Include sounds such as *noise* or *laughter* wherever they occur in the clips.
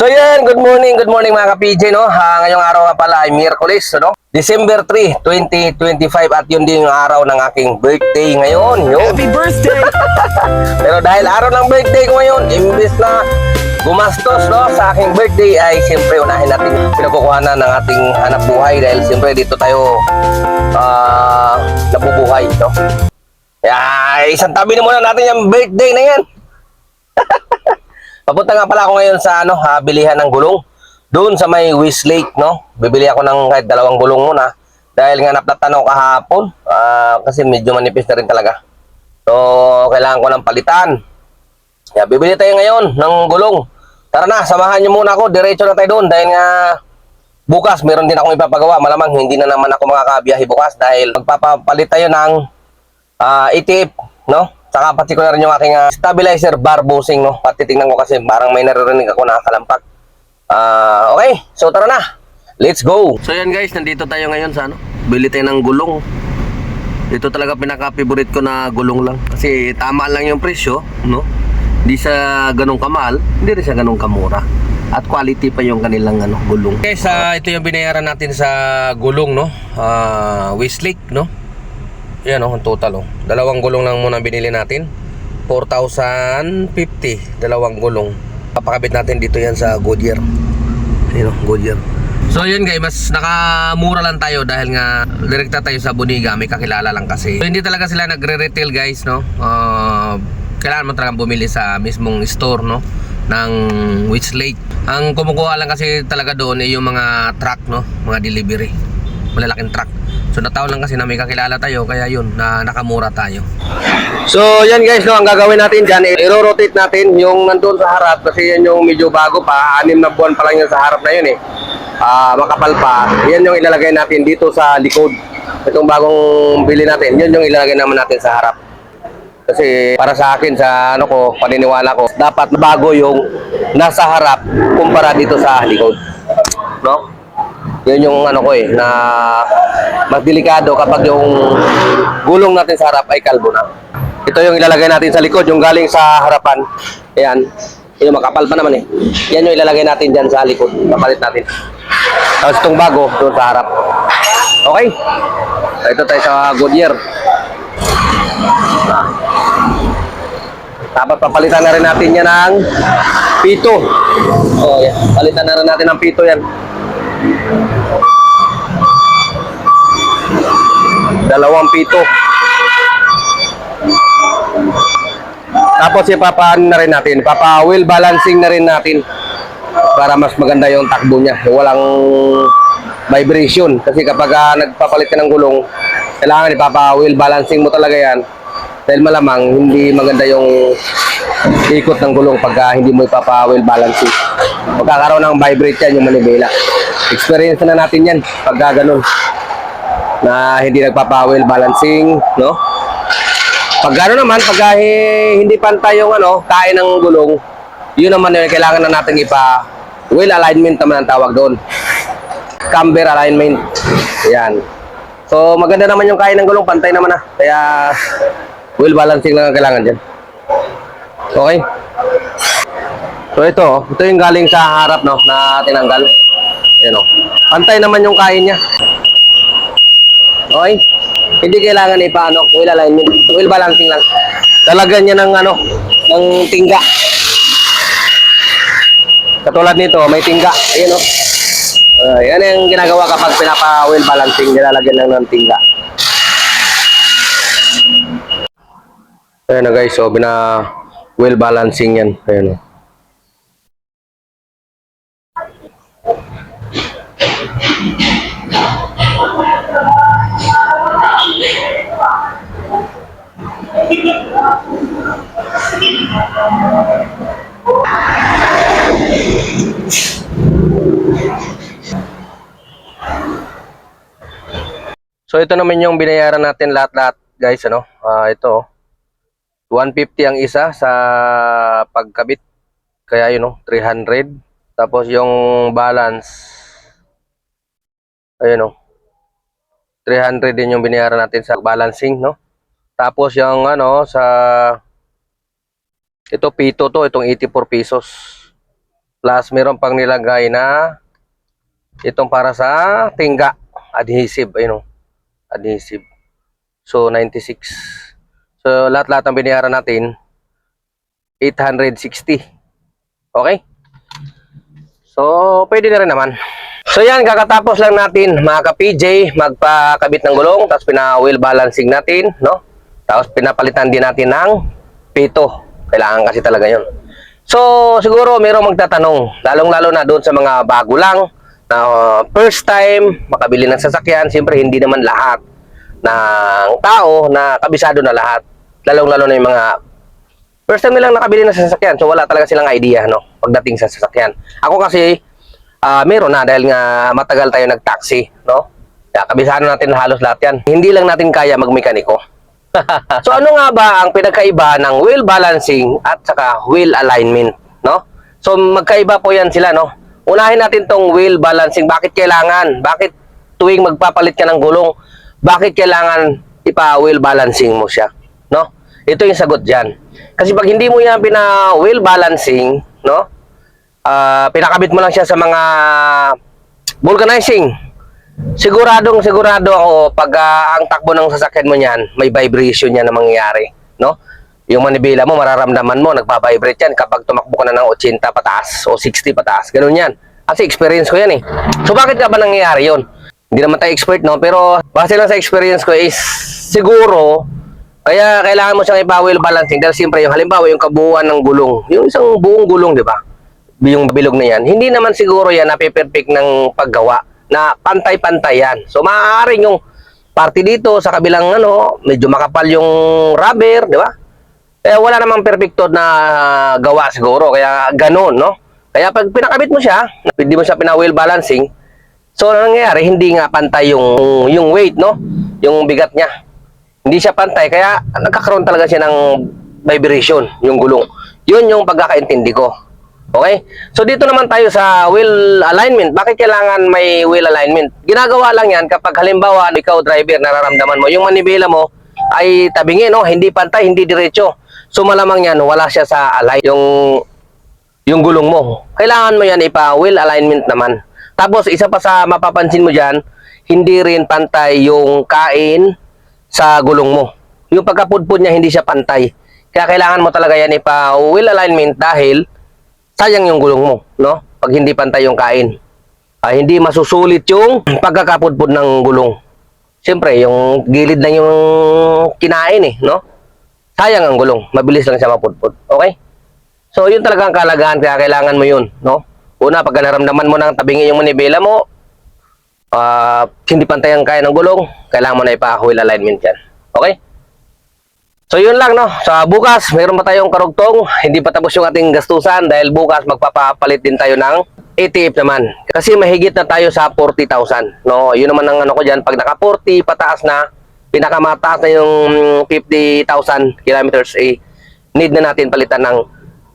So yan, good morning, good morning mga ka-PJ, no? Ha, ngayong araw nga pala ay Miyerkules, no? December 3, 2025 at yun din yung araw ng aking birthday ngayon. Yun. Happy birthday! *laughs* Pero dahil araw ng birthday ko ngayon, imbis na gumastos no, sa aking birthday ay siyempre unahin natin pinagkukuhanan ng ating hanap buhay dahil siyempre dito tayo ah nabubuhay. No? Kaya isang tabi na muna natin yung birthday na yan. *laughs* Papunta nga pala ako ngayon sa ano, ha, bilihan ng gulong. Doon sa may Wish Lake, no? Bibili ako ng kahit dalawang gulong muna. Dahil nga naplatano kahapon. ah, kasi medyo manipis na rin talaga. So, kailangan ko ng palitan. Kaya bibili tayo ngayon ng gulong. Tara na, samahan niyo muna ako. Diretso na tayo doon dahil nga bukas meron din akong ipapagawa. Malamang hindi na naman ako makakabiyahe bukas dahil magpapapalit tayo ng ah, iTip, no? Saka rin yung aking ah, stabilizer bar bushing, no? Pati tingnan ko kasi parang may naririnig ako nakakalambak. Ah, okay. So tara na. Let's go. So yan guys, nandito tayo ngayon sa ano? Bili tayo ng gulong. Ito talaga pinaka-favorite ko na gulong lang. Kasi tama lang yung presyo, no? Hindi siya ganun kamahal, hindi rin siya ganun kamura. At quality pa yung kanilang ano, gulong. Okay, sa ito yung binayaran natin sa gulong, no? Ah, Westlake, no? Yan oh, ang total oh. Dalawang gulong lang muna binili natin. 4,050, dalawang gulong. Papakabit natin dito yan sa Goodyear. Ayun oh, Goodyear. So yun guys, mas nakamura lang tayo dahil nga direkta tayo sa Boniga, may kakilala lang kasi. So, hindi talaga sila nagre-retail guys, no? Uh, kailangan mo talagang bumili sa mismong store, no? ng Witch Lake. Ang kumukuha lang kasi talaga doon ay yung mga truck, no? Mga delivery. Malalaking truck. So nataon lang kasi na may kakilala tayo kaya yun na nakamura tayo. So yan guys no, ang gagawin natin diyan i-rotate natin yung nandoon sa harap kasi yan yung medyo bago pa, anim na buwan pa lang yan sa harap na yun eh. Ah, makapal pa. Yan yung ilalagay natin dito sa likod. Itong bagong bili natin, yun yung ilalagay naman natin sa harap. Kasi para sa akin, sa ano ko, paniniwala ko, dapat bago yung nasa harap kumpara dito sa likod. No? Yun yung ano ko eh, na mas delikado kapag yung gulong natin sa harap ay kalbo na. Ito yung ilalagay natin sa likod, yung galing sa harapan. Ayan. Yung makapal pa naman eh. Yan yung ilalagay natin dyan sa likod. Papalit natin. Tapos itong bago, doon sa harap. Okay? Ito tayo sa Goodyear. Tapos papalitan na rin natin yan ng pito. Oh, yan. Palitan na rin natin ng pito yan. Dalawang pito. Tapos ipapaan na rin natin. Papa wheel balancing na rin natin para mas maganda yung takbo niya. Walang vibration. Kasi kapag ah, nagpapalit ka ng gulong, kailangan ipapa wheel balancing mo talaga yan. Dahil malamang hindi maganda yung ikot ng gulong pagka hindi mo ipapa wheel balancing. Magkakaroon ng vibrate yan yung manibela. Experience na natin yan pagka ganun na hindi nagpapa-wheel balancing, no? Pag gano'n naman, pag eh, hindi pantay yung ano, kain ng gulong, yun naman yung kailangan na natin ipa wheel alignment naman ang tawag doon. Camber alignment. Yan. So, maganda naman yung kain ng gulong, pantay naman ah. Kaya, wheel balancing lang ang kailangan dyan. Okay? So, ito, oh. ito yung galing sa harap, no, na tinanggal. Yan, oh. Pantay naman yung kain niya. Okay? Hindi kailangan ipaano, wheel alignment, wheel balancing lang. Talagyan niya ng ano, ng tingga. Katulad nito, may tingga. Ayun oh. Uh, yan yung ginagawa kapag pinapa-wheel balancing, nilalagyan lang ng tingga. Ayun na guys, so bina wheel balancing yan. Ayun oh. So ito naman yung binayaran natin lahat-lahat guys ano. Ah ito oh. 150 ang isa sa pagkabit. Kaya yun oh, 300. Tapos yung balance ayun oh. 300 din yung binayaran natin sa balancing no. Tapos yung ano sa ito pito to, itong 84 pesos. Plus, meron pang nilagay na itong para sa tingga. Adhesive, ayun o. Adhesive. So, 96. So, lahat-lahat ang binayaran natin, 860. Okay? So, pwede na rin naman. So, yan, kakatapos lang natin, mga ka-PJ, magpakabit ng gulong, tapos pina-wheel balancing natin, no? Tapos pinapalitan din natin ng pito. Kailangan kasi talaga yon. So, siguro mayroong magtatanong, lalong-lalo na doon sa mga bago lang, na uh, first time makabili ng sasakyan, siyempre hindi naman lahat ng tao na kabisado na lahat. Lalong-lalo na yung mga first time nilang nakabili ng sasakyan, so wala talaga silang idea, no? Pagdating sa sasakyan. Ako kasi, ah meron na dahil nga matagal tayo nag-taxi, no? Kaya kabisado natin halos lahat yan. Hindi lang natin kaya magmekaniko. *laughs* so ano nga ba ang pinagkaiba ng wheel balancing at saka wheel alignment, no? So magkaiba po yan sila, no? Unahin natin tong wheel balancing. Bakit kailangan? Bakit tuwing magpapalit ka ng gulong, bakit kailangan ipa-wheel balancing mo siya, no? Ito yung sagot diyan. Kasi pag hindi mo yan pina-wheel balancing, no? Ah, pinakabit mo lang siya sa mga vulcanizing. Siguradong sigurado ako pag ah, ang takbo ng sasakyan mo niyan, may vibration yan na mangyayari, no? Yung manibela mo, mararamdaman mo, nagpa-vibrate yan kapag tumakbo ka na ng 80 pataas o 60 pataas. Ganun yan. Kasi experience ko yan eh. So bakit ka ba nangyayari yun? Hindi naman tayo expert, no? Pero base lang sa experience ko is siguro kaya kailangan mo siyang ipa-wheel balancing dahil siyempre yung halimbawa yung kabuuan ng gulong, yung isang buong gulong, di ba? Yung bilog na yan, hindi naman siguro yan napiperfect ng paggawa na pantay-pantay yan. So maaaring yung parte dito sa kabilang ano, medyo makapal yung rubber, di ba? Eh wala namang perfecto na gawa siguro, kaya ganun, no? Kaya pag pinakabit mo siya, hindi mo siya pina-wheel balancing, so nangyayari, hindi nga pantay yung yung weight, no? Yung bigat niya. Hindi siya pantay, kaya nagkakaroon talaga siya ng vibration, yung gulong. Yun yung pagkakaintindi ko. Okay? So dito naman tayo sa wheel alignment. Bakit kailangan may wheel alignment? Ginagawa lang yan kapag halimbawa ikaw driver nararamdaman mo yung manibela mo ay tabingi no, hindi pantay, hindi diretso. So malamang yan wala siya sa align yung yung gulong mo. Kailangan mo yan ipa wheel alignment naman. Tapos isa pa sa mapapansin mo diyan, hindi rin pantay yung kain sa gulong mo. Yung pagkapudpud niya hindi siya pantay. Kaya kailangan mo talaga yan ipa wheel alignment dahil sayang yung gulong mo, no? Pag hindi pantay yung kain. Ah, hindi masusulit yung *clears throat* pagkakapudpud ng gulong. Siyempre, yung gilid lang yung kinain eh, no? Sayang ang gulong. Mabilis lang siya mapudpud. Okay? So, yun talaga ang kalagahan kaya kailangan mo yun, no? Una, pag naramdaman mo ng tabingi yung manibela mo, ah, hindi pantay ang kaya ng gulong, kailangan mo na ipa-wheel alignment yan. Okay? So yun lang no. Sa bukas, mayroon pa tayong karugtong. Hindi pa tapos yung ating gastusan dahil bukas magpapapalit din tayo ng ATF naman. Kasi mahigit na tayo sa 40,000. No, yun naman ang ano ko diyan pag naka 40 pataas na, pinakamataas na yung 50,000 kilometers eh need na natin palitan ng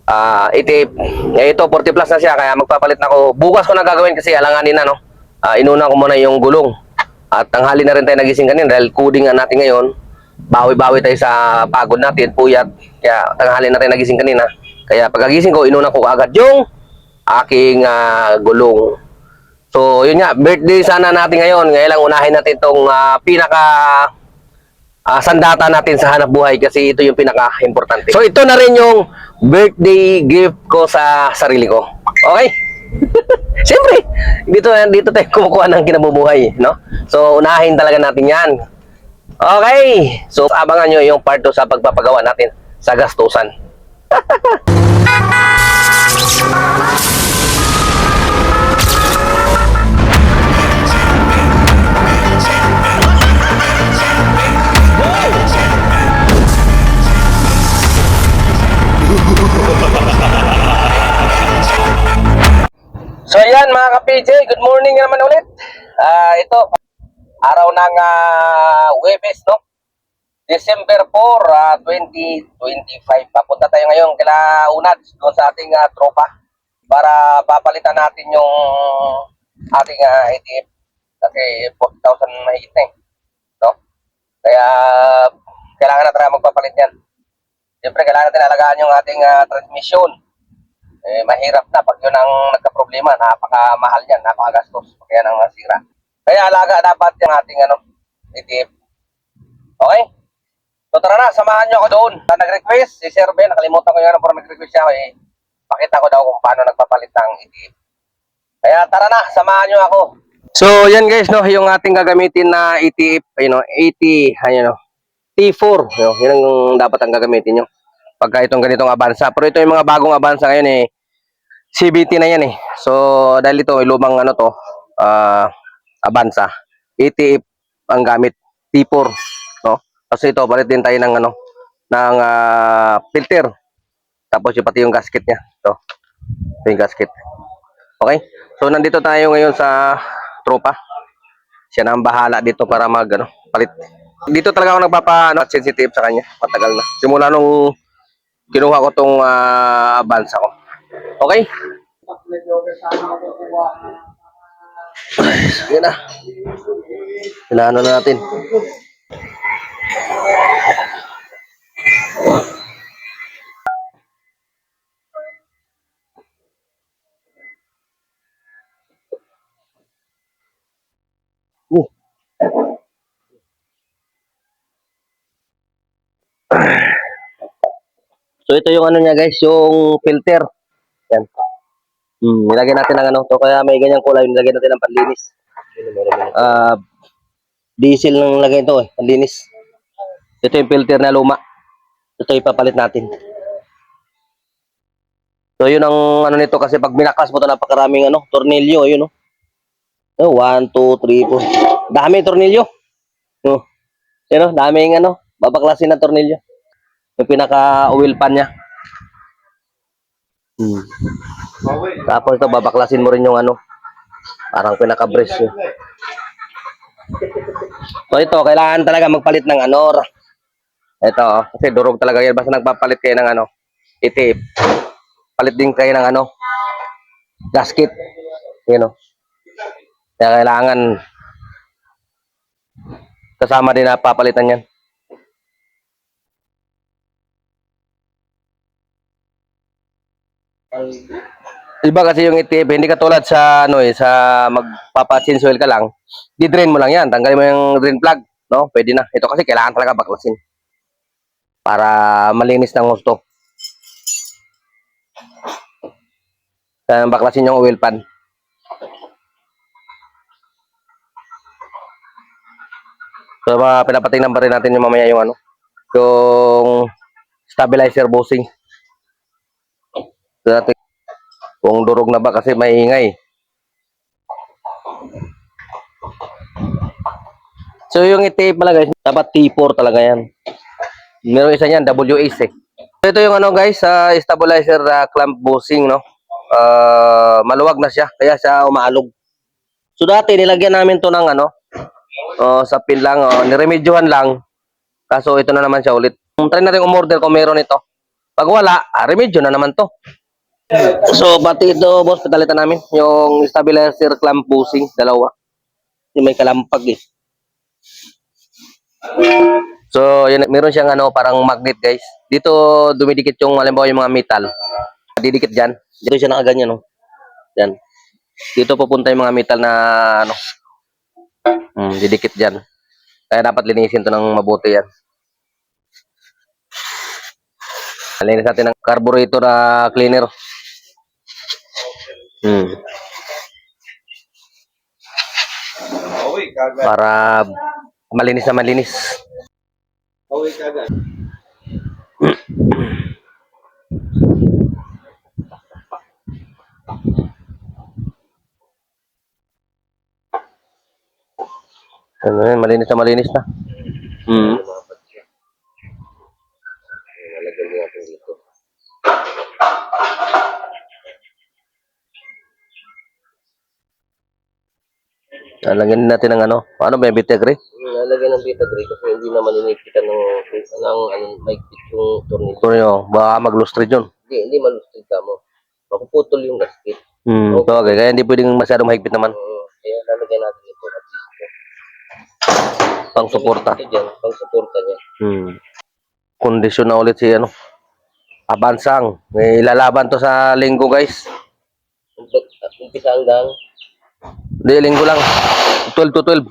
ah, ATF. Eh, ito 40 plus na siya kaya magpapalit na ako. Bukas ko na gagawin kasi alanganin na no. Ah, inuna ko muna yung gulong. At tanghali na rin tayo nagising kanina dahil nga natin ngayon bawi-bawi tayo sa pagod natin, puyat. Kaya tanghali na tayo nagising kanina. Kaya pagkagising ko, inuna ko agad yung aking ah, gulong. So, yun nga, birthday sana natin ngayon. Ngayon lang unahin natin itong ah, pinaka ah, sandata natin sa hanap buhay kasi ito yung pinaka-importante. So, ito na rin yung birthday gift ko sa sarili ko. Okay? *laughs* Siyempre, dito, dito tayo kumukuha ng kinabubuhay, no? So, unahin talaga natin yan. Okay. So, abangan nyo yung part 2 sa pagpapagawa natin sa gastusan. *laughs* So, ayan mga ka-PJ, good morning naman ulit. Ah, ito, araw ng uh, Webes, no? December 4, ah, 2025. Papunta tayo ngayon kila Unad doon sa ating ah, tropa para papalitan natin yung ating uh, ATF kasi 40,000 mahigit na eh. No? Kaya kailangan na tayo magpapalit yan. Siyempre, kailangan natin alagaan yung ating ah, transmission. eh, mahirap na pag yun ang nagka-problema, napakamahal yan, napakagastos, kaya nang nasira. Kaya alaga dapat yung ating ano, ETF. Okay? So tara na, samahan nyo ako doon. Na nag-request, si Sir Ben, nakalimutan ko yun, pero nag-request siya, eh, pakita ko daw kung paano nagpapalit ng ETF. Kaya tara na, samahan nyo ako. So, yan guys, no, yung ating gagamitin na ETF, you know, 80, ayun, no, T4, no, yun ang dapat ang gagamitin nyo. Pagka itong ganitong Avanza. Pero ito yung mga bagong Avanza ngayon, eh, CBT na yan, eh. So, dahil ito, may lumang, ano to, ah, Avanza. ETF ang gamit, T4, no. Kasi ito, palit din tayo ng, ano, ng ah, filter. Tapos yung pati yung gasket niya. Ito. Ito yung gasket. Okay? So nandito tayo ngayon sa tropa. Siya na ang bahala dito para mag ano, palit. Dito talaga ako nagpapa ano, sensitive sa kanya. Matagal na. Simula nung kinuha ko tong uh, Avanza ko. Okay? Yan na. Kailangan na natin. Uh. So ito yung ano niya guys, yung filter. Yan. Hmm, nilagay natin ng ano, to kaya may ganyang kulay, nilagay natin ng panlinis. Ah, diesel ng lagay ito eh, panlinis. Ito yung filter na luma. Ito yung papalit natin. So yun ang ano nito kasi pag binakas mo ito napakaraming ano, tornilyo, yun oh. Oh, 1, 2, 3, 4. Dami tornilyo. Oh. Yan oh, daming ano, babaklasin na tornilyo. Yung pinaka oil pan niya. Hmm. Tapos ito babaklasin mo rin yung ano, parang pinaka brace niya. So ito, kailangan talaga magpalit ng ano. Ito, oh, kasi durog talaga yan. Basta nagpapalit kayo ng ano, itip. Palit din kayo ng ano, gasket. Yan o. Kaya kailangan kasama din na papalitan yan. Iba kasi yung itip, hindi katulad sa ano eh, sa magpapa-change oil ka lang, di-drain mo lang yan, tanggalin mo yung drain plug, no? Pwede na. Ito kasi kailangan talaga baklasin para malinis ng gusto. Kaya baklasin yung oil pan. So, mga pinapatingnan pa rin natin yung mamaya yung ano, yung stabilizer bushing. Natin kung durog na ba kasi maingay. So, yung i-tape pala guys, dapat T4 talaga yan. Meron isa niyan, WAC eh. So, ito yung ano guys, sa stabilizer uh, clamp bushing, no? Ah, maluwag na siya, kaya siya umaalog. So, dati nilagyan namin to ng ano, oh, sa pin lang, oh, niremedyohan lang. Kaso ito na naman siya ulit. Try natin umorder kung meron ito. Pag wala, ah, remedyo na naman to. So, pati ito, boss, pagalitan namin. Yung stabilizer clamp bushing, dalawa. Yung may kalampag eh. So, yun, meron siyang ano, parang magnet, guys. Dito, dumidikit yung, halimbawa, yung mga metal. Didikit dyan. Dito siya nakaganyan, no? Yan. Dito pupunta yung mga metal na, ano, hmm, didikit dyan. Kaya dapat linisin to ng mabuti yan. Linis natin ng carburetor na cleaner. Hmm. Para malinis na malinis. Uy, kagad. Ano yan, malinis na malinis na. Hmm. Lalagyan natin ng ano. Ano ba yung bitegre? Lalagyan ng beta gray kasi hindi naman inipitan ng ng ano, maigpit yung tornilyo. Ito nyo, baka mag-lustrate yun. Hindi, hindi malustid ka mo. Mapuputol yung gasket. Hmm, okay. Kaya hindi pwedeng masyadong mahigpit naman. Uh, kaya lalagyan natin ito at least. Pang suporta. Pang suporta niya. Hmm. Kondisyon na ulit si ano. Abansang. May lalaban to sa linggo guys. Umpisa hanggang Hindi, linggo lang. 12 to 12.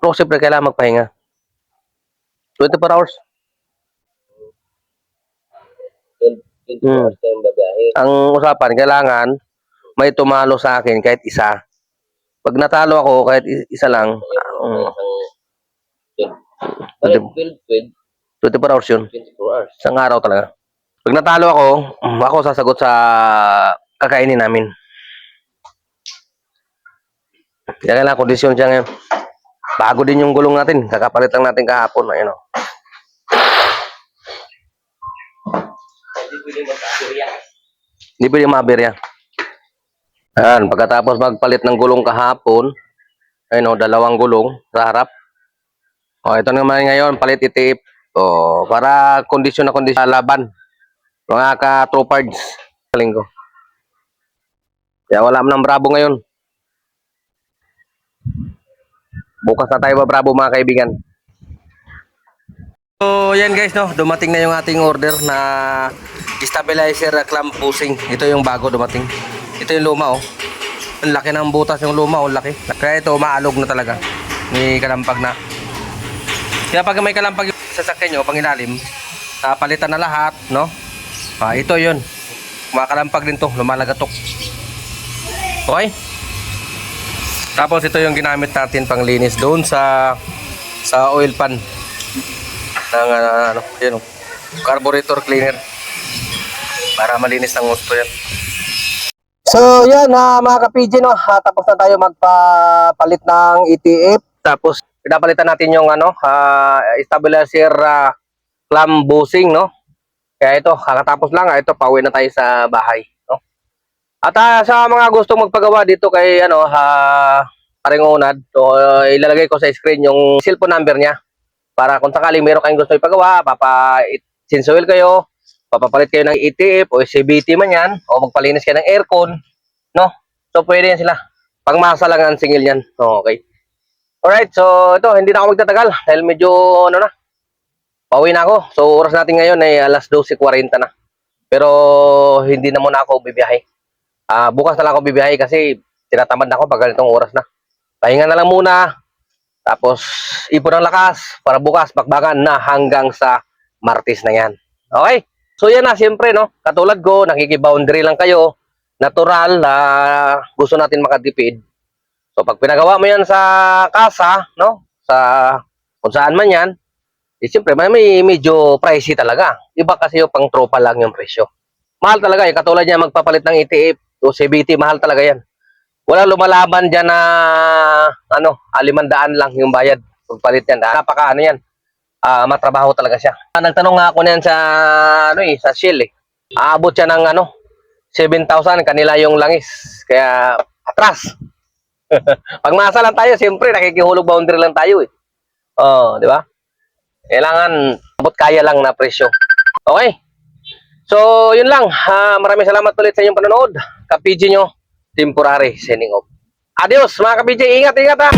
Pero siyempre kailangan magpahinga. 24 hours. 12 Hmm. hours tayong babiyahe. Ang usapan, kailangan may tumalo sa akin kahit isa. Pag natalo ako kahit isa lang, um, Bakit 12, 12, 24 hours yun. 24 hours? Isang araw talaga. Pag natalo ako, ako sasagot sa kakainin namin. Kaya kailangan kondisyon siya ngayon. Bago din yung gulong natin. Kakapalit lang natin kahapon. Ayun o. Magkakirya. Hindi pwede maberya. Ayan, pagkatapos magpalit ng gulong kahapon, ayun o, dalawang gulong sa harap. O, ito naman ngayon, palit itip. O, para kondisyon na kondisyon laban. Mga ka-tropards. Sa linggo. Kaya wala mo ng bravo ngayon. Bukas na tayo ba bravo mga kaibigan. So, yan guys, no, dumating na yung ating order na stabilizer clamp pusing. Ito yung bago dumating. Ito yung luma, oh. Ang laki ng butas yung luma, oh, laki. Kaya ito, maalog na talaga. May kalampag na. Kaya pag may kalampag yung sasakyan nyo, pang ilalim, ah, palitan na lahat, no? Ah, ito yun. Kumakalampag din to, lumalagatok. Okay? Tapos ito yung ginamit natin pang linis doon sa sa oil pan ng ah, ano, yun, carburetor cleaner para malinis ng gusto yan. So, yan ha, mga ka-PG, no? Ah, tapos na tayo magpapalit ng ETF. Tapos, pinapalitan natin yung ano, ah, stabilizer uh, clamp bushing, no? Kaya ito, kakatapos lang, ah, ito, pauwi na tayo sa bahay? At ah, sa mga gusto magpagawa dito kay, ano, ha, paring unad, so, ah, ilalagay ko sa screen yung cellphone number niya. Para kung sakaling meron kayong gusto ipagawa, papa, sinsoil kayo, papapalit kayo ng ETF o CBT man yan, o magpalinis kayo ng aircon, no? So, pwede yan sila. Pangmasa lang ang singil yan. Okay. Alright, so ito, hindi na ako magtatagal dahil medyo, ano na, pauwi na ako. So, oras natin ngayon ay alas 12.40 na. Pero, hindi na muna ako bibiyahe. Ah, bukas na lang ako bibiyahe kasi tinatamad na ako pag ganitong oras na. Pahinga na lang muna. Tapos, ipon ng lakas para bukas bakbakan na hanggang sa Martes na yan. Okay? So yan na, siyempre, no? Katulad ko, nakikiboundary lang kayo. Natural na gusto natin makatipid. So pag pinagawa mo yan sa kasa, no? Sa kung saan man yan, eh, siyempre, may, may medyo pricey talaga. Iba kasi yung pang tropa lang yung presyo. Mahal talaga. Eh. Katulad niya magpapalit ng ETF o CBT, mahal talaga yan. Wala lumalaban dyan na ano, alimandaan lang yung bayad. Pagpalit yan. Napaka ano yan ah matrabaho talaga siya. Ah, Nagtanong nga ako niyan sa ano eh, sa Shell eh. Aabot siya ng ano 7,000 kanila yung langis. Kaya atras. *laughs* Pagmasa lang tayo, siyempre nakikihulog boundary lang tayo eh. Oh, di ba? Kailangan abot kaya lang na presyo. Okay? So, yun lang. Ah, maraming salamat ulit sa inyong panonood. Kapiji nyo, temporary sending off. Adios mga kapiji. Ingat, ingat ha.